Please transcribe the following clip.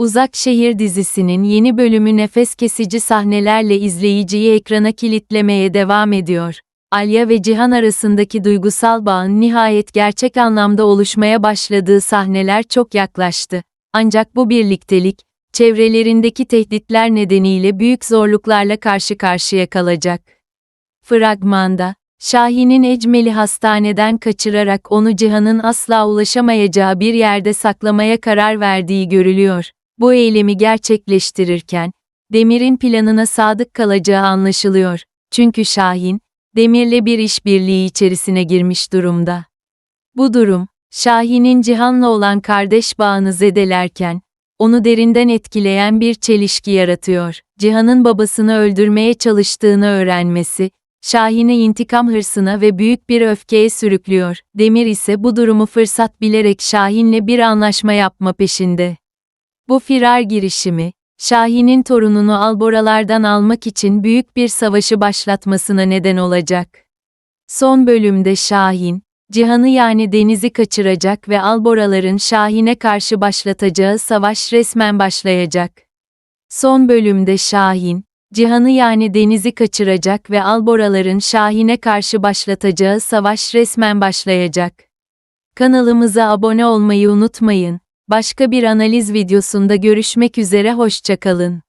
Uzak Şehir dizisinin yeni bölümü nefes kesici sahnelerle izleyiciyi ekrana kilitlemeye devam ediyor. Alya ve Cihan arasındaki duygusal bağın nihayet gerçek anlamda oluşmaya başladığı sahneler çok yaklaştı. Ancak bu birliktelik, çevrelerindeki tehditler nedeniyle büyük zorluklarla karşı karşıya kalacak. Fragmanda, Şahin'in Ecmel'i hastaneden kaçırarak onu Cihan'ın asla ulaşamayacağı bir yerde saklamaya karar verdiği görülüyor. Bu eylemi gerçekleştirirken, Demir'in planına sadık kalacağı anlaşılıyor. Çünkü Şahin, Demir'le bir işbirliği içerisine girmiş durumda. Bu durum, Şahin'in Cihan'la olan kardeş bağını zedelerken, onu derinden etkileyen bir çelişki yaratıyor. Cihan'ın babasını öldürmeye çalıştığını öğrenmesi, Şahin'i intikam hırsına ve büyük bir öfkeye sürüklüyor. Demir ise bu durumu fırsat bilerek Şahin'le bir anlaşma yapma peşinde. Bu firar girişimi, Şahin'in torununu alboralardan almak için büyük bir savaşı başlatmasına neden olacak. Son bölümde Şahin, Cihan'ı yani Deniz'i kaçıracak ve alboraların Şahin'e karşı başlatacağı savaş resmen başlayacak. Son bölümde Şahin, Cihan'ı yani Deniz'i kaçıracak ve alboraların Şahin'e karşı başlatacağı savaş resmen başlayacak. Kanalımıza abone olmayı unutmayın. Başka bir analiz videosunda görüşmek üzere hoşçakalın.